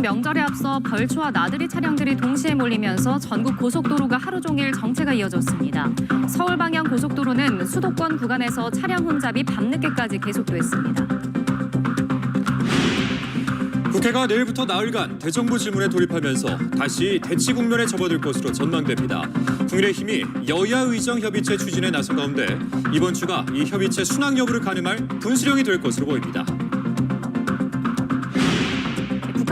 명절에 앞서 벌초와 나들이 차량들이 동시에 몰리면서 전국 고속도로가 하루 종일 정체가 이어졌습니다. 서울 방향 고속도로는 수도권 구간에서 차량 혼잡이 밤늦게까지 계속됐습니다. 국회가 내일부터 나흘간 대정부 질문에 돌입하면서 다시 대치 국면에 접어들 것으로 전망됩니다. 국민의힘이 여야 의정 협의체 추진에 나선 가운데 이번 주가 이 협의체 순항 여부를 가늠할 분수령이 될 것으로 보입니다.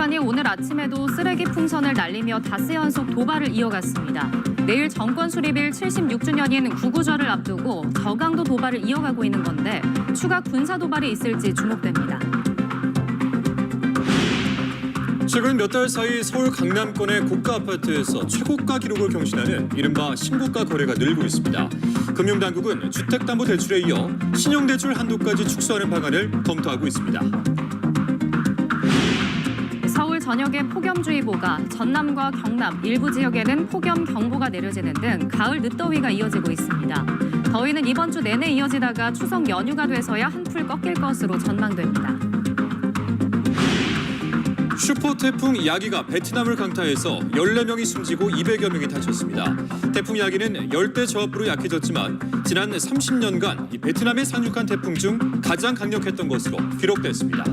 북한이 오늘 아침에도 쓰레기 풍선을 날리며 닷새 연속 도발을 이어갔습니다. 내일 정권 수립일 76주년인 구구절을 앞두고 저강도 도발을 이어가고 있는 건데 추가 군사 도발이 있을지 주목됩니다. 최근 몇 달 사이 서울 강남권의 고가 아파트에서 최고가 기록을 경신하는 이른바 신고가 거래가 늘고 있습니다. 금융당국은 주택담보대출에 이어 신용대출 한도까지 축소하는 방안을 검토하고 있습니다. 전역에 폭염주의보가 전남과 경남 일부 지역에는 폭염 경보가 내려지는 등 가을 늦더위가 이어지고 있습니다. 더위는 이번 주 내내 이어지다가 추석 연휴가 돼서야 한풀 꺾일 것으로 전망됩니다. 슈퍼 태풍 야기가 베트남을 강타해서 14명이 숨지고 200여 명이 다쳤습니다. 태풍 야기는 열대 저압부로 약해졌지만 지난 30년간 이 베트남에 상륙한 태풍 중 가장 강력했던 것으로 기록됐습니다.